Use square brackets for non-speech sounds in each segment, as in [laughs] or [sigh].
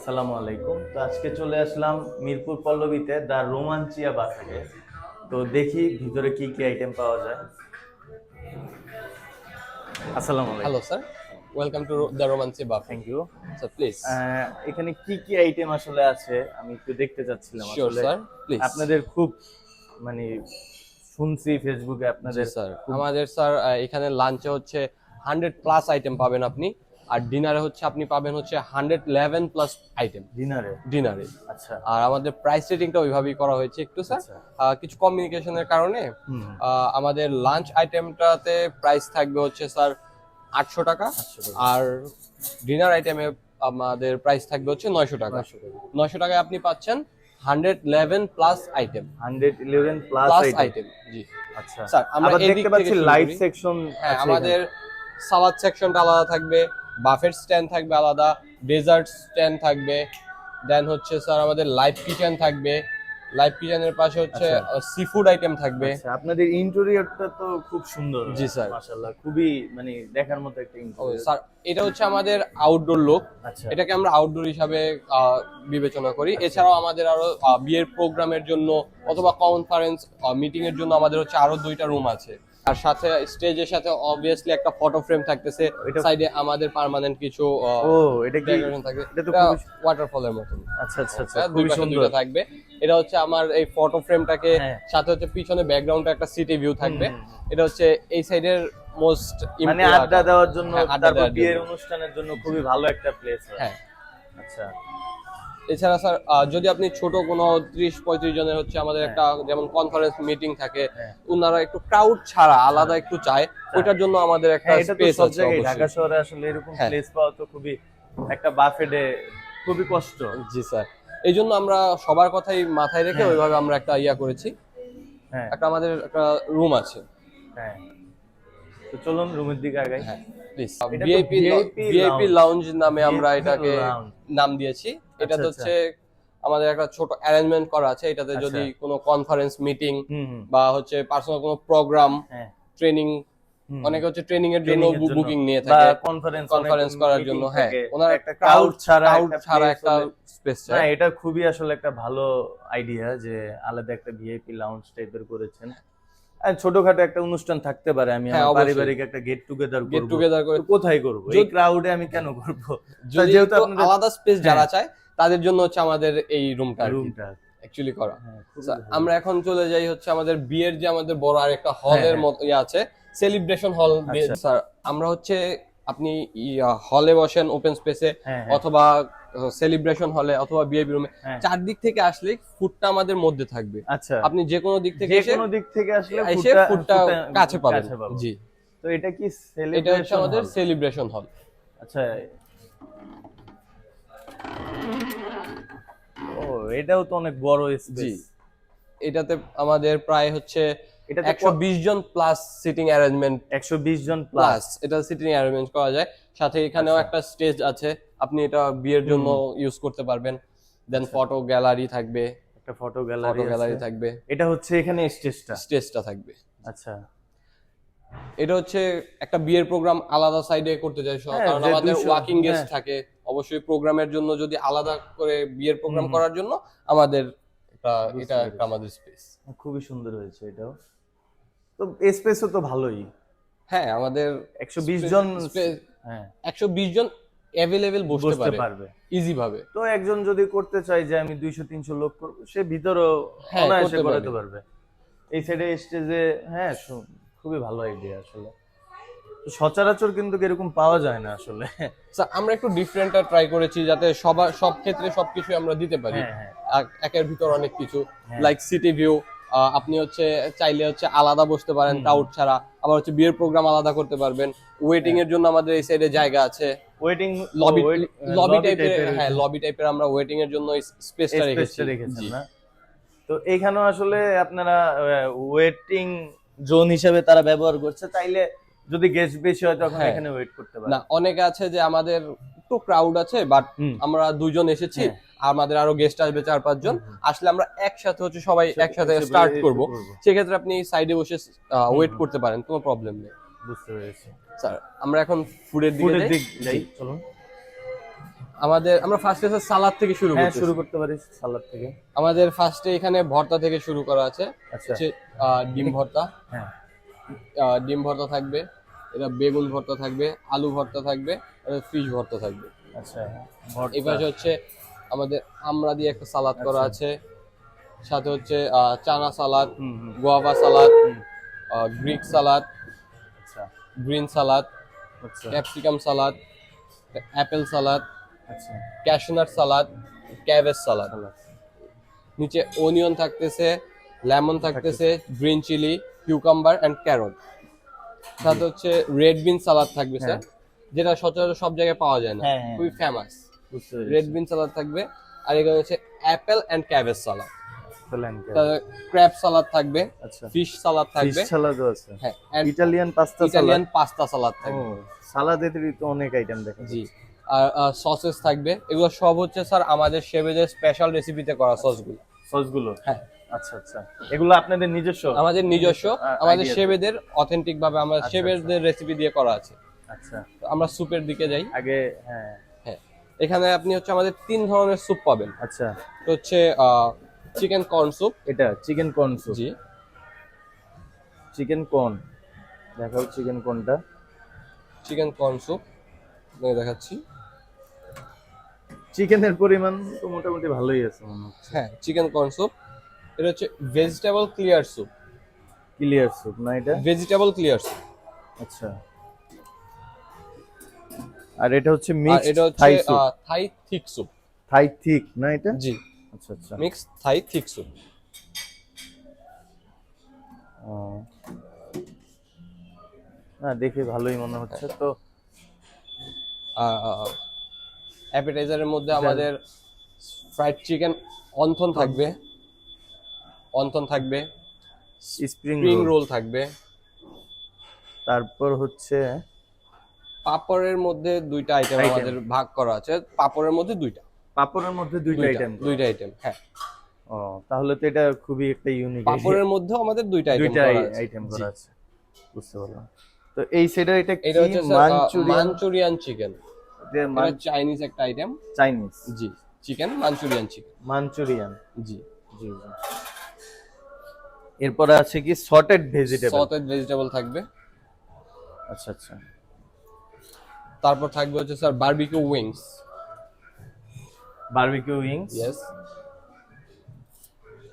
আসসালামু আলাইকুম তো আজকে চলে আসলাম মিরপুর পল্লবীতে দ্য রোমাঞ্চিয়া বাফেটে তো দেখি ভিতরে কি কি আইটেম পাওয়া যায় আসসালামু আলাইকুম Hello, sir. Welcome to the Romancy Buffet. Thank you So please. এখানে কি কি আইটেম আসলে আছে আমি একটু দেখতে চাচ্ছিলাম আসলে sir. Please. আপনাদের খুব মানে শুনছি ফেসবুকে আপনাদের স্যার আমাদের স্যার এখানে লাঞ্চে হচ্ছে হান্ড্রেড প্লাস আইটেম পাবেন আপনি আর ডিনারে হচ্ছে আপনি পাবেন হচ্ছে হান্ড্রেড ইলেভেন প্লাস আইটেম। ডিনারে? ডিনারে। আচ্ছা। আর আমাদের প্রাইস রেটিংটা ওইভাবেই করা হয়েছে একটু স্যার। আচ্ছা। কিছু কমিউনিকেশনের কারণে আমাদের লাঞ্চ আইটেমটাতে প্রাইস থাকবে হচ্ছে স্যার আটশো টাকা। আর ডিনার আইটেমে আমাদের প্রাইস থাকবে হচ্ছে নয়শো টাকা। নয়শো টাকায় আপনি পাচ্ছেন hundred eleven plus item. Hundred eleven plus item জি। আচ্ছা। স্যার, আমরা দেখতে পাচ্ছি লাইট সেকশন হ্যাঁ আমাদের সালাদ সেকশনটা আলাদা থাকবে। বাফেট স্ট্যান্ড থাকবে আলাদা ডেজার্ট স্ট্যান্ড থাকবে দেন হচ্ছে স্যার আমাদের লাইভ কিচেন থাকবে লাইভ কিচেনের পাশে হচ্ছে আচ্ছা। সি ফুড আইটেম থাকবে। আচ্ছা, আপনাদের ইন্টেরিয়রটা তো খুব সুন্দর। জি, স্যার। মাশাআল্লাহ খুবই মানে দেখার মতো একটা ইন্টেরিয়র স্যার এটা হচ্ছে আমাদের আউটডোর লুক আচ্ছা। এটাকে আমরা আউটডোর হিসাবে বিবেচনা করি। এছাড়াও আমাদের আরও বিয়ের প্রোগ্রামের জন্য অথবা কনফারেন্স মিটিং এর জন্য আমাদের হচ্ছে আরও দুইটা রুম আছে। আর সাথে স্টেজের সাথে অবভিয়াসলি একটা ফটো ফ্রেম থাকতেছে। সাইডে আমাদের পার্মানেন্ট কিছু ও এটা কি এটা তো ওয়াটারফলের মতন। আচ্ছা আচ্ছা আচ্ছা হ্যাঁ, পাশে সুন্দর। থাকবে। এটা হচ্ছে আমার এই ফটো ফ্রেমটাকে হ্যাঁ। সাথে হচ্ছে পিছনে ব্যাকগ্রাউন্ডে একটা সিটি ভিউ থাকবে। এটা হচ্ছে এই সাইডের মোস্ট মানে আড্ডা দেওয়ার জন্য হ্যাঁ, আড্ডা তারপর বিয়ের অনুষ্ঠানের জন্য খুবই ভালো একটা প্লেস হ্যাঁ। আচ্ছা। এছাড়া স্যার যদি আপনি ছোট কোনো ত্রিশ পঁয়ত্রিশ জনের হচ্ছে আমাদের একটা যেমন কনফারেন্স মিটিং থাকে হ্যাঁ। ওনারা একটু ক্রাউড ছাড়া আলাদা একটু চায় ওইটার জন্য আমাদের একটা হ্যাঁ স্পেস আছে ঢাকা শহরে আসলে এরকম হ্যাঁ। প্লেস পাওয়া তো খুবই একটা বাফেটে খুবই কষ্ট। জি স্যার। এই জন্য আমরা সবার কথাই মাথায় রেখে হ্যাঁ। ওইভাবে আমরা একটা ইয়া করেছি। হ্যাঁ। একটা আমাদের একটা রুম আছে। হ্যাঁ। তো চলুন রুমের দিকে আগাই। হ্যাঁ প্লিজ ভিআইপি ভিআইপি লাউঞ্জ নামে আমরা এটাকে নাম দিয়েছি। এটা আচ্ছা, হচ্ছে আমাদের একটা ছোট অ্যারেঞ্জমেন্ট করা আছে। এটাতে আচ্ছা। যদি কোনো কনফারেন্স মিটিং বা হচ্ছে পার্সোনাল কোনো প্রোগ্রাম হ্যাঁ। ট্রেনিং অনেকে হচ্ছে ট্রেনিং এর জন্য বুকিং নিয়ে থাকে। কনফারেন্স কনফারেন্স করার জন্য হ্যাঁ। ওনার একটা ক্রাউড ছাড়া ছাড়া একটা স্পেস চাই। এটা খুবই আসলে একটা ভালো আইডিয়া যে আলাদা একটা ভিআইপি লাউঞ্জ টাইপের করেছেন। ছোটখাটো একটা অনুষ্ঠান থাকতে পারে আমি হ্যাঁ। পারিবারিক একটা গেট টুগেদার গেট টুগেদার করে কোথায় করব এই ক্রাউডে আমি কেন করব যেহেতু আলাদা স্পেস যারা হ্যাঁ। চায় তাদের জন্য হচ্ছে আমাদের এই রুমটা রুমটা অ্যাকচুয়ালি করা হ্যাঁ আমরা এখন চলে যাই হচ্ছে আমাদের বিয়ের যে আমাদের বড় আরেকটা হলের হ্যাঁ। মতো ইয়ে আছে সেলিব্রেশন হল আচ্ছা। স্যার আমরা হচ্ছে আপনি হলে বসেন ওপেন স্পেসে। অথবা সেলিব্রেশন হলে অথবা বিয়েবি রুমে। চারদিক থেকে আসলে ফুডটা আমাদের মধ্যে থাকবে। আচ্ছা। আপনি যে কোনো দিক থেকে যে এসে কোনো দিক থেকে আসলে এসে ফুডটা- কাছে পাবেন। জি। তো এটা কি এটা হচ্ছে আমাদের সেলিব্রেশন হল আচ্ছা। ও এটাও তো অনেক বড় জি। স্পেস এটাতে আমাদের প্রায় হচ্ছে একশো বিশ জন প্লাস সিটিং অ্যারেঞ্জমেন্ট 120 জন প্লাস প্লাস এটা সিটিং অ্যারেঞ্জমেন্ট করা যায়। সাথে এখানেও আচ্ছা। একটা স্টেজ আছে। আপনি এটা বিয়ের জন্য ইউজ করতে পারবেন। দেন ফটো গ্যালারি থাকবে। একটা ফটো ফটো গ্যালারি গ্যালারি থাকবে। এটা হচ্ছে এখানে স্টেজটা? স্টেজটা থাকবে। আচ্ছা। এটা হচ্ছে একটা বিয়ের প্রোগ্রাম আলাদা সাইডে করতে চাই হ্যাঁ, কারণ আমাদের ওয়াকিং গেস্ট হ্যাঁ। থাকে। অবশ্যই প্রোগ্রামের জন্য যদি আলাদা করে বিয়ের প্রোগ্রাম করার জন্য আমাদের বুঝতে এটা একটা আমাদের স্পেস খুবই সুন্দর হয়েছে এটাও। তো স্পেসও তো ভালোই। হ্যাঁ আমাদের 120 জন space- হ্যাঁ। একশো বিশ জন অ্যাভেলেবেল বসতে পারবে। ইজি ভাবে। তো একজন যদি করতে চায় যে আমি দুইশো তিনশো লোক করব সে ভিতরও হ্যাঁ, অনায়াসে করতে পারবে। এই সাইডে স্টেজে হ্যাঁ খুবই ভালো আইডিয়া আসলে। সচরাচর কিন্তু এরকম পাওয়া যায় না আসলে। আমরা একটু ডিফারেন্টটা ট্রাই করেছি যাতে সবার সব ক্ষেত্রে সবকিছু আমরা দিতে পারি। হ্যাঁ হ্যাঁ। একের ভিতর অনেক কিছু। লাইক সিটি ভিউ আপনি হচ্ছে চাইলে হচ্ছে আলাদা বসতে পারেন। ক্রাউড ছাড়া। আবার হচ্ছে বিয়ের প্রোগ্রাম আলাদা করতে পারবেন। ওয়েটিং এর জন্য আমাদের এই সাইডে জায়গা আছে। ওয়েটিং লবি লবি টাইপের হ্যাঁ লবি টাইপের আমরা ওয়েটিং এর জন্য স্পেসটা রেখেছি। তো এইখানেও আসলে আপনারা ওয়েটিং জোন হিসেবে তারা ব্যবহার করছে। চাইলে যদি গেস্ট বেশি হয় তখন হ্যাঁ। এখানে ওয়েট করতে পারে না অনেকে আছে যে আমাদের একটু ক্রাউড আছে বাট আমরা দুইজন এসেছি হ্যাঁ। আমাদের আরও গেস্ট আসবে চার পাঁচজন। আসলে আমরা একসাথে হচ্ছে সবাই একসাথে স্টার্ট করব। সেক্ষেত্রে আপনি সাইডে বসে ওয়েট করতে পারেন কোনো প্রবলেম নেই। বুঝতে পেরেছি। স্যার আমরা এখন ফুডের দিকে যাই। চলুন। আমাদের আমরা ফার্স্টে সালাদ থেকে শুরু হ্যাঁ করছি শুরু করতে পারি সালাদ থেকে। আমাদের ফার্স্টে এখানে ভর্তা থেকে শুরু করা আছে। আচ্ছা। ডিম ভর্তা। হ্যাঁ। ডিম ভর্তা থাকবে। এটা বেগুন ভর্তা থাকবে আলু ভর্তা থাকবে ফিশ ভর্তা থাকবে। আচ্ছা এই পাশে হচ্ছে আমাদের আমরা দিয়ে একটা সালাদ করা আছে সাথে হচ্ছে চানা সালাদ গোয়াভা সালাদ গ্রিক সালাদ আচ্ছা। গ্রিন সালাদ আচ্ছা। ক্যাপসিকাম সালাদ অ্যাপেল সালাদ আচ্ছা। Cashnut salad cabbage salad. Salad. নিচে অনিয়ন থাকতেছে লেমন থাকতেছে। Green chili cucumber and carrot. সাথে হচ্ছে রেড বিন সালাদ থাকবে স্যার যেটা সচরাচর সব জায়গায় পাওয়া যায় না। হ্যাঁ, হ্যাঁ। খুবই ফেমাস রেড বিন সালাদ থাকবে আর এখানে হচ্ছে apple and cabbage salad crab salad থাকবে আচ্ছা। ফিশ সালাদ থাকবে। সালাদও আছে। হ্যাঁ Italian pasta Italian pasta salad থাকবে। সালাদের তো অনেক আইটেম দেখা জি। আর সসেস থাকবে। এগুলো সব হচ্ছে স্যার আমাদের শেভেজের স্পেশাল রেসিপিতে করা সসগুলো সসগুলো? হ্যাঁ। আচ্ছা আচ্ছা। এগুলো আপনাদের নিজস্ব? আমাদের নিজস্ব আমাদের। শেভেদের অথেন্টিক ভাবে আমাদের আচ্ছা, শেভেদের রেসিপি দিয়ে করা আছে। আচ্ছা। তো আমরা স্যুপের দিকে যাই। আগে হ্যাঁ। হ্যাঁ। এখানে আপনি হচ্ছে আমাদের তিন ধরনের স্যুপ পাবেন। আচ্ছা। তো হচ্ছে চিকেন কর্ন স্যুপ এটা চিকেন কর্ন স্যুপ জি। চিকেন কর্ন দেখাও চিকেন কর্নটা চিকেন কর্ন স্যুপ দেখাচ্ছি। চিকেনের পরিমাণ তো মোটামুটি ভালোই আছে মনে হচ্ছে। হ্যাঁ চিকেন কর্ন স্যুপ এটা হচ্ছে vegetable clear soup clear soup না এটা? ভেজিটেবল ক্লিয়ার স্যুপ আচ্ছা। আর এটা হচ্ছে মিক্স এটা হচ্ছে Thai thick soup Thai thick না এটা? জি। আচ্ছা আচ্ছা। Mix Thai thick soup. না দেখে ভালোই মনে হচ্ছে তো। অ্যাপেটাইজারের মধ্যে আমাদের ফ্রাইড চিকেন অন্থন থাকবে। অন্থন থাকবে। Spring roll. থাকবে। তারপর হচ্ছে পাপড়ের মধ্যে দুইটা আইটেম আমাদের ভাগ করা আছে। পাপড়ের মধ্যে দুইটা। পাপড়ের মধ্যে দুইটা আইটেম দুইটা আইটেম হ্যাঁ। ও তাহলে তো এটা খুবই একটা ইউনিক পাপড়ের মধ্যেও আমাদের দুইটা আইটেম দুইটা করা আছে। আইটেম করা আছে। বুঝতে পারলাম। তো এই সেটা এটা কি এটা হচ্ছে মাঞ্চুরিয়ান চিকেন এটা চাইনিজ একটা আইটেম চাইনিজ জি চিকেন মাঞ্চুরিয়ান চিকেন মাঞ্চুরিয়ান জি। জি এরপরে আছে কি সর্টেড ভেজিটেবল সতেজ ভেজিটেবল থাকবে। আচ্ছা আচ্ছা। তারপর থাকবে হচ্ছে sir barbecue wings barbecue wings yes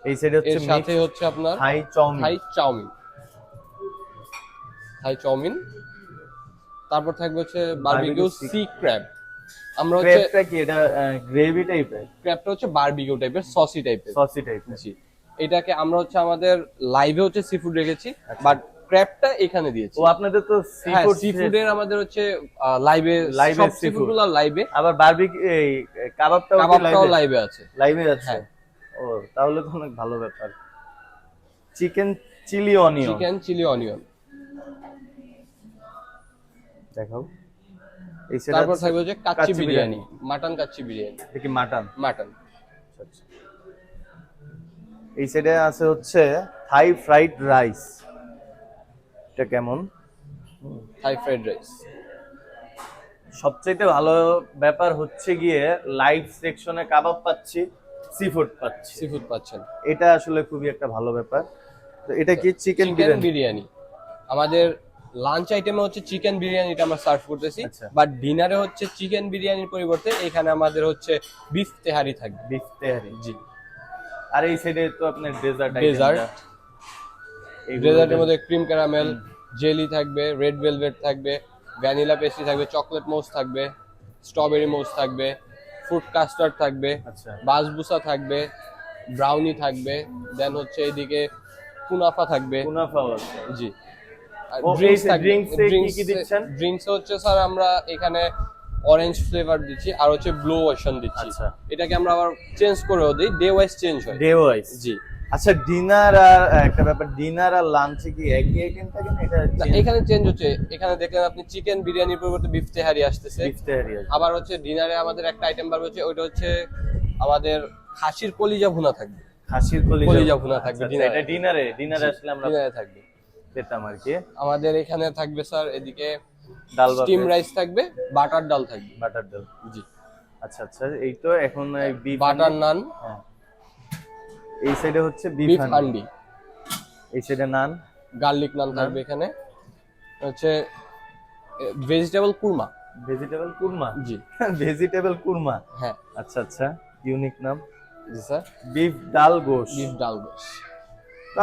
এই সাইডে হচ্ছে সাথে হচ্ছে আপনার Thai chow mein Thai chow mein Thai chow mein তারপর থাকবে হচ্ছে বারবিকিউ সি ক্র্যাব আমরা হচ্ছে ক্রেপটা কি এটা গ্রেভি টাইপের ক্র্যাবটা হচ্ছে বারবিকিউ টাইপের সসি টাইপের সসি টাইপের জি। এটাকে আমরা হচ্ছে আমাদের লাইভে হচ্ছে সি ফুড রেখেছি আচ্ছা। বাট ক্র্যাবটা এখানে দিয়েছি। ও আপনাদের তো হ্যাঁ সিফুড সিফুডের আমাদের হচ্ছে লাইভে লাইভে এ সব seafood। সিফুডগুলো লাইভে আবার বারবিকিউ এই কাবাবটাও কাবাবটাও লাইভে লাইভে আছে। লাইভে আছে? হ্যাঁ। ও তাহলে তো অনেক ভালো ব্যাপার। Chicken chili onion chicken chili onion দেখাও। এই সেটা তারপর থাকবে হচ্ছে কাচ্চি বিরিয়ানি মাটন কাচ্চি বিরিয়ানি। দেখি মাটন? মাটন। আচ্ছা। এই সাইডে আছে হচ্ছে থাই ফ্রাইড রাইস এটা কেমন? থাই ফ্রাইড রাইস সবচাইতে ভালো ব্যাপার হচ্ছে গিয়ে লাইভ সেকশনে কাবাব পাচ্ছি সি ফুড পাচ্ছি। সিফুড পাচ্ছেন। এটা আসলে খুবই একটা ভালো ব্যাপার। তো এটা কি চিকেন বিরিয়ানি? বিরিয়ানি। আমাদের লাঞ্চ আইটেমে হচ্ছে চিকেন বিরিয়ানিটা আমরা সার্ভ করতেছি। আচ্ছা। বাট ডিনারে হচ্ছে চিকেন বিরিয়ানির পরিবর্তে এখানে আমাদের হচ্ছে বিফ তেহারি থাকবে। বিফ তেহারি। জি। আর এই সাইডে তো আপনার ডেজার্ট Dessert। ডেজার্টের মধ্যে ক্রিম ক্যারামেল জেলি থাকবে রেড ভেলভেট থাকবে ভ্যানিলা পেস্ট্রি থাকবে চকলেট মোস থাকবে স্ট্রবেরি মোস থাকবে ফ্রুট কাস্টার্ড থাকবে আচ্ছা। বাসবুসা থাকবে ব্রাউনি থাকবে দেন হচ্ছে এদিকে কুনাফা থাকবে। কুনাফাও আছে। জি। ও, এই যে drinks এ কি কি দিচ্ছেন? ড্রিঙ্কস হচ্ছে স্যার আমরা এখানে অরেঞ্জ ফ্লেভার দিচ্ছি আর হচ্ছে ব্লু দিচ্ছি। আচ্ছা। এটাকে আমরা আবার চেঞ্জ করেও দিই ডে ওয়াইজ চেঞ্জ হয়। ডে ওয়াইজ জি। আচ্ছা ডিনার আর একটা ব্যাপার ডিনার আর লাঞ্চে কি একই আইটেম থাকে না? এটা এখানে চেঞ্জ হচ্ছে। এখানে দেখলেন আপনি চিকেন বিরিয়ানির পরিবর্তে বিফ তেহারি আসতেছে। বিফ তেহারি আবার হচ্ছে ডিনারে আমাদের একটা আইটেম বার হচ্ছে ওইটা হচ্ছে আমাদের খাসির কলিজা ভুনা থাকবে। খাসির কলিজা ভুনা থাকবে আচ্ছা, dinner এ। এটা ডিনারে ডিনারে আসলে আমরা ডিনারে থাকবে। পেতাম আর কি। আমাদের এখানে থাকবে স্যার এদিকে ডাল স্টিম রাইস থাকবে বাটার ডাল থাকবে। বাটার ডাল। জি। আচ্ছা আচ্ছা এই তো এখন বাটার নান। হ্যাঁ। এই সাইডে হচ্ছে বিফ হান্ডি। এই সাইডে নান। গার্লিক নান থাকবে এখানে। হচ্ছে ভেজিটেবল কুরমা ভেজিটেবল কুরমা জি। [laughs] ভেজিটেবল কুরমা হ্যাঁ। আচ্ছা আচ্ছা ইউনিক নাম। জি স্যার। বিফ ডাল গোশ। বিফ ডাল গোশ।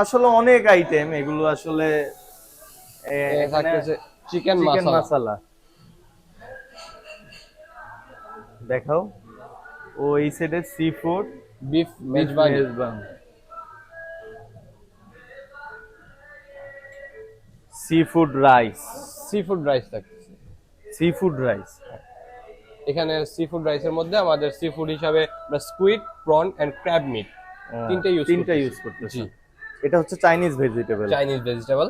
আসলে অনেক আইটেম এগুলো আসলে চিকেন মশলা দেখাও। ও এই সাইডে seafood beef mezbani seafood rice seafood rice থাকতেছে। সি ফুড রাইস এখানে সি ফুড রাইসের মধ্যে আমাদের সি ফুড হিসাবে squid prawn and crab meat তিনটে use তিনটা ইউজ করতেছি। এটা হচ্ছে Chinese vegetable Chinese vegetable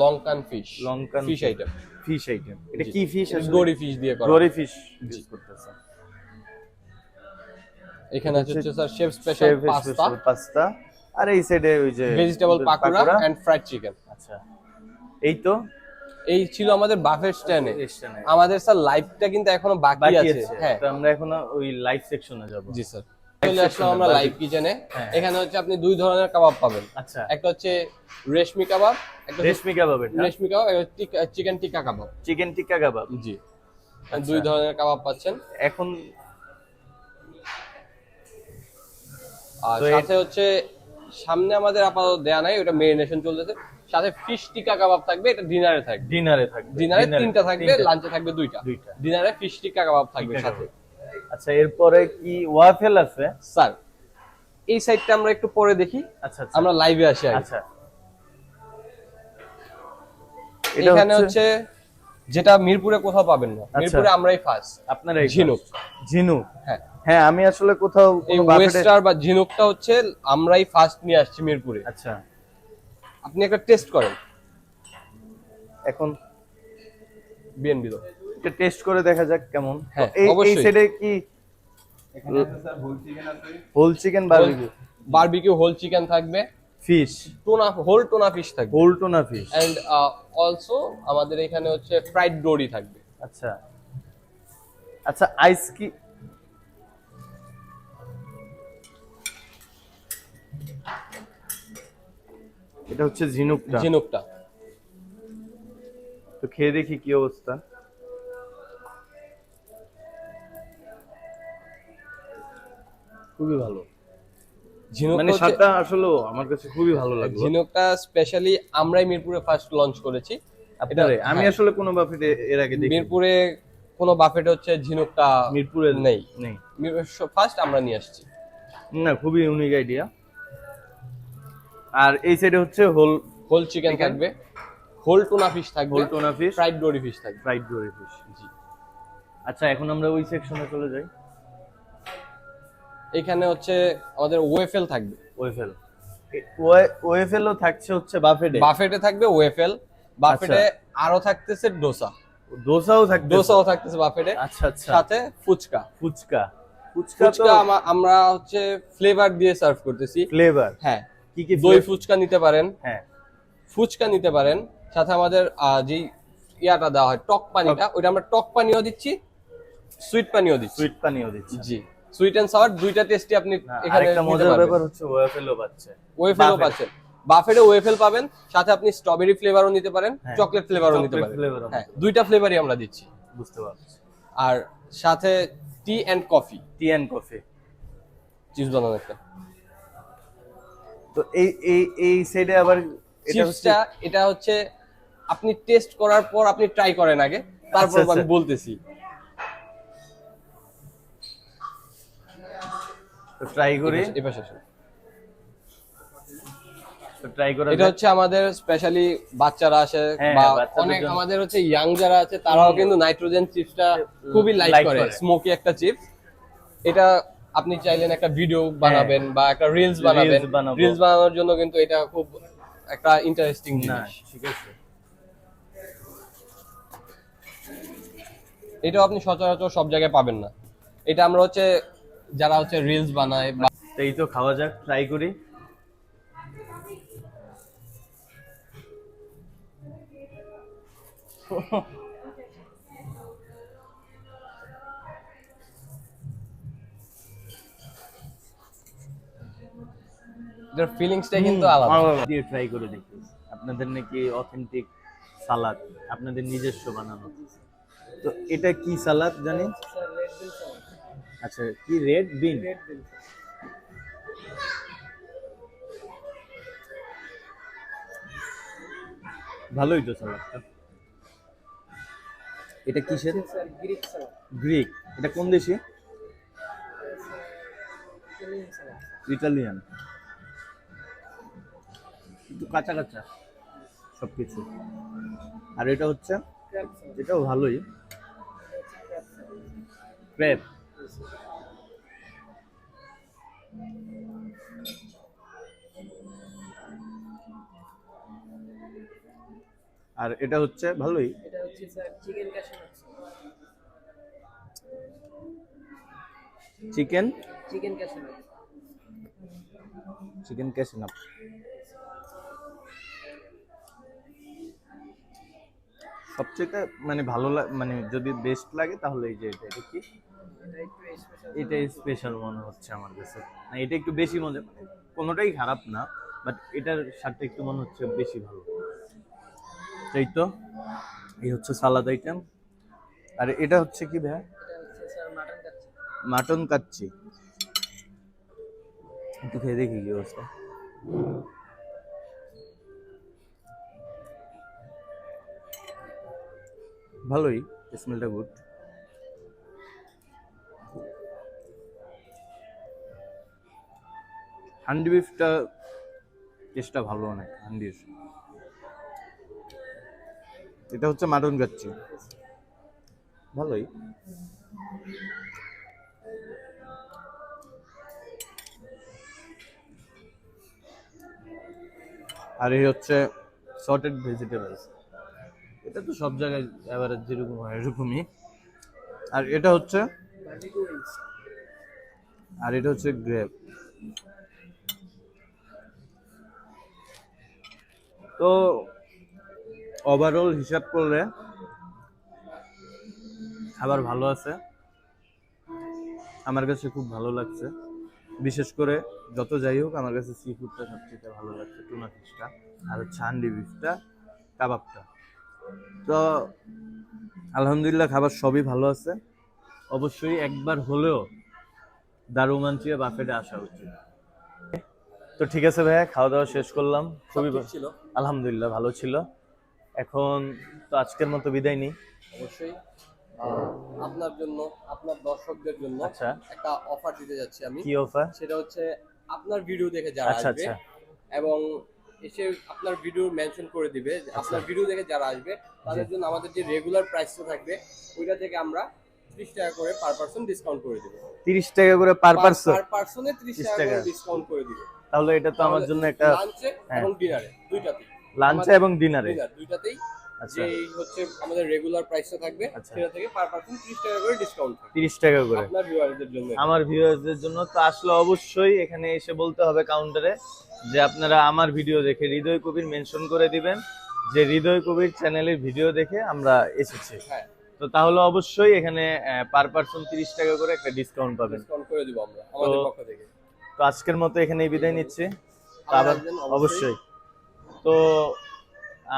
Lankan fish Lankan fish item fish item এটা কি ফিশ গড়ি ফিশ দিয়ে করা। গরি ফিশ ইউজ করতেছে। এখানে আছে হচ্ছে sir chef special pasta pasta আর এই সাইডে ওই যে vegetable pakora and fried chicken আচ্ছা। এই তো এই ছিল আমাদের বাফেট স্ট্যান্ডে আমাদের স্যার লাইভটা কিন্তু এখনও বাকি আছে। হ্যাঁ। আমরা এখন ওই লাইভ সেকশনে যাব। জি স্যার চলে আসলাম আমরা বাকি। লাইভ কিচেনে। এখানে হচ্ছে আপনি দুই ধরনের কাবাব পাবেন। আচ্ছা। একটা হচ্ছে রেশমি কাবাব একটা রেশমি কাবাব এটা? রেশমি কাবাব একটা chicken tikka kebab chicken tikka kebab জি। দুই ধরনের কাবাব পাচ্ছেন। এখন আর সাথে হচ্ছে সামনে আমাদের আপাতত দেয়া নাই ওটা মেরিনেশন চলতেছে। সাথে ফিশ টিক্কা কাবাব থাকবে এটা ডিনারে থাকবে। ডিনারে থাকবে ডিনারে তিনটা থাকবে লাঞ্চে থাকবে দুইটা। দুইটা। ডিনারে ফিশ টিকা কাবাব থাকবে সাথে। আচ্ছা এরপরে কি ওয়াফেল আছে? স্যার এই সাইডটা আমরা একটু পরে দেখি। আচ্ছা আচ্ছা। আমরা লাইভে আসি আচ্ছা। এখানে হচ্ছে যেটা মিরপুরে কোথাও পাবেন না। আচ্ছা। মিরপুরে আমরাই ফার্স্ট আপনার ঝিনুক। ঝিনুক। হ্যাঁ। হ্যাঁ আমি আসলে কোথাও এই ওয়েস্টার বা ঝিনুকটা হচ্ছে আমরাই ফার্স্ট নিয়ে আসছি মিরপুরে। আচ্ছা। আপনি একটা টেস্ট করেন। এখন বিএনবি তো। এটা টেস্ট করে দেখা যাক কেমন। হ্যাঁ, এই এই। সাইডে কি whole chicken barbecue barbecue whole chicken থাকবে। Fish tuna whole tuna fish থাকবে। Whole tuna fish and also আমাদের এখানে হচ্ছে ফ্রাইড ডোরি থাকবে। আচ্ছা। আচ্ছা আইস কি এটা হচ্ছে ঝিনুকটা। ঝিনুকটা। তো খেয়ে দেখি কি অবস্থা। খুবই ভালো। ঝিনুক মানে স্বাদটা আসলে আমার কাছে খুবই ভালো লাগল। ঝিনুকটা স্পেশালি আমরাই মিরপুরে ফার্স্ট লঞ্চ করেছি। আপনারে? আমি হ্যাঁ। আসলে কোনো বাফেটে এর আগে দেখি মিরপুরে কোনো বাফেট হচ্ছে ঝিনুকটা মিরপুরে নেই। নেই। ফার্স্ট আমরা নিয়ে আসছি। না খুবই ইউনিক আইডিয়া আর এই সাইডে হচ্ছে হোল হোল চিকেন? থাকবে। হোল টোনা ফিশ থাকবে। Whole tuna fish fried dory fish থাকবে। ফ্রাইড ডোরি ফিশ জি। আচ্ছা এখন আমরা ওই সেকশনে চলে যাই। এখানে হচ্ছে আমাদের ওয়েফেল থাকবে। ওয়েফেল ওয়েফেলও থাকছে হচ্ছে বাফেটে। বাফেটে থাকবে ওয়েফেল বাফেটে আচ্ছা। আরও থাকতেছে ডোসা। দোসাও থাকবে ডোসাও থাকতেছে বাফেটে। আচ্ছা আচ্ছা। সাথে ফুচকা। ফুচকা। ফুচকা তো আমরা হচ্ছে ফ্লেভার দিয়ে সার্ভ করতেছি। ফ্লেভার হ্যাঁ। কি কি দই ফুচকা নিতে পারেন। হ্যাঁ। ফুচকা নিতে পারেন। সাথে আমাদের যে ইয়াটা দেওয়া হয় টক পানিটা ওইটা আমরা টক পানিও দিচ্ছি সুইট পানিও দিচ্ছি। সুইট পানিও দিচ্ছে। জি। সুইট এন্ড সাওয়ার দুইটা টেস্টই আপনি এখানে নিতে মজার ব্যাপার হচ্ছে ওয়েফেলও পাচ্ছে। ওয়েফেলও। পাচ্ছেন বাফেটে ওয়েফেল পাবেন সাথে আপনি স্ট্রবেরি ফ্লেভারও নিতে পারেন হ্যাঁ। চকলেট ফ্লেভারও নিতে পারেন। হ্যাঁ দুইটা ফ্লেভারই আমরা দিচ্ছি। বুঝতে পারছি। আর সাথে tea and coffee. Tea and coffee. Chips বানানো একটা। তো এই এই এই সাইডে আবার চিপসটা এটা হচ্ছে আপনি টেস্ট করার পর আপনি ট্রাই করেন আগে তারপর আচ্ছা, আমি আচ্ছা। বলতেছি। ট্রাই করি এই পাশে ট্রাই করা এটা হচ্ছে আমাদের স্পেশালি বাচ্চারা আসে হ্যাঁ, বা অনেক আমাদের হচ্ছে ইয়াং যারা আছে তারাও কিন্তু নাইট্রোজেন চিপসটা খুবই লাইক করে করে। স্মোকি একটা চিপস এটা আপনি চাইলেন একটা ভিডিও বানাবেন বা একটা রিলস বানাবেন। রিলস বানানোর জন্য কিন্তু এটা খুব একটা ইন্টারেস্টিং না জিনিস। ঠিক আছে। এটাও আপনি সচরাচর সব জায়গায় পাবেন না। এটা আমরা হচ্ছে যারা হচ্ছে রিলস বানায় বা এই তো খাওয়া যাক ট্রাই করি। ও এটার ফিলিংসটা কিন্তু আলাদা। দিয়ে ট্রাই করে দেখি। আপনাদের নাকি অথেন্টিক সালাদ আপনাদের নিজস্ব বানানো। তো এটা কি সালাদ জানি আচ্ছা কি রেড বিন ভালোই তো সালাদটা এটা কিসের? গ্রিক। এটা কোন দেশি? ইটালিয়ান। কিন্তু কাঁচা কাঁচা সবকিছু। আর এটা হচ্ছে এটাও ভালোই। ক্রেপ আর এটা হচ্ছে ভালোই। এটা হচ্ছে sir chicken chicken chicken chicken cashew nut সবচেয়ে মানে ভালো মানে যদি বেস্ট লাগে তাহলে এই যে এটা এটা কি? এটা স্পেশাল মনে হচ্ছে আমার কাছে। না এটা একটু বেশি মজা মানে কোনোটাই খারাপ না বাট এটার স্বাদটা একটু মনে হচ্ছে বেশি ভালো। এই তো, এই হচ্ছে সালাদ আইটেম আর এটা হচ্ছে কি ভাই মাটন কাচ্চি। একটু খেয়ে দেখি কি অবস্থা। ভালোই স্মেলটা গুড হান্ডি বিফটা টেস্টটা ভালো অনেক, হান্ডির। এটা হচ্ছে মাটন কাচ্চি। ভালোই। আর এই হচ্ছে সর্টেড ভেজিটেবলস এটা তো সব জায়গায় এবারে যেরকম হয় এরকমই। আর এটা হচ্ছে? আর এটা হচ্ছে গ্রেপ তো ওভারঅল হিসাব করলে খাবার ভালো আছে। আমার কাছে খুব ভালো লাগছে। বিশেষ করে যত যাই হোক, আমার কাছে সি ফুডটা সবচেয়ে ভালো লাগছে টুনা ফিশটা আর হচ্ছে হান্ডি বিফটা কাবাবটা। তো আলহামদুলিল্লাহ খাবার সবই ভালো আছে। অবশ্যই একবার হলেও দারুমাঞ্চিয়া বাফেটে আসা উচিত। তো ঠিক আছে ভাইয়া খাওয়া দাওয়া শেষ করলাম। খুবই ছিল? আলহামদুলিল্লাহ ভালো ছিল। এখন তো আজকের মতো বিদায় নিই। অবশ্যই। আপনার জন্য আপনার দর্শকদের জন্য আচ্ছা। একটা অফার দিতে যাচ্ছি আমি। কি অফার সেটা হচ্ছে আপনার ভিডিও দেখে যারা আচ্ছা আসবে আচ্ছা। এবং এসে আপনার ভিডিও মেনশন করে দিবে আপনার ভিডিও দেখে যারা আসবে তাদের জন্য আমাদের যে রেগুলার প্রাইসটা থাকবে ওইটা থেকে আমরা ত্রিশ টাকা করে পার পার্সন ডিসকাউন্ট করে দিব। তিরিশ টাকা করে পার পার্সন পার পার্সনে ত্রিশ 30 টাকা। করে ডিসকাউন্ট করে দিব। তাহলে এটা তো আমার জন্য একটা লাঞ্চে হ্যাঁ। এবং ডিনারে দুইটাতেই লাঞ্চে এবং ডিনারে দুইটাতেই আচ্ছা যে হচ্ছে আমাদের রেগুলার প্রাইসটা থাকবে আচ্ছা। সেটা থেকে পার পার্সন ত্রিশ টাকা করে ডিসকাউন্ট থাকবে। তিরিশ টাকা করে। আপনার ভিউয়ারদের জন্য। আমার ভিউয়ার্সদের জন্য। তো আসলে অবশ্যই এখানে এসে বলতে হবে কাউন্টারে যে আপনারা আমার ভিডিও দেখে হৃদয় কবির মেনশন করে দিবেন। যে হৃদয় কবির চ্যানেলের ভিডিও দেখে আমরা এসেছি। হ্যাঁ। তো তাহলে অবশ্যই এখানে পার পার্সন তিরিশ টাকা করে একটা ডিসকাউন্ট পাবেন। ডিসকাউন্ট করে দিব আমরা আমাদের তো- পক্ষ থেকে। তো আজকের মতো এখানেই বিদায় নিচ্ছি। আবার অবশ্যই। তো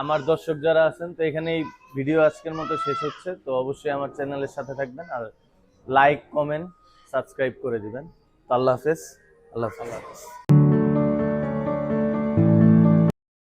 আমার দর্শক যারা আছেন, তো এখানে এই ভিডিও আজকের মতো শেষ হচ্ছে। তো অবশ্যই আমার চ্যানেলের সাথে থাকবেন আর লাইক, কমেন্ট, সাবস্ক্রাইব করে দিবেন। তো আল্লাহ হাফেজ। আল্লাহ হাফেজ।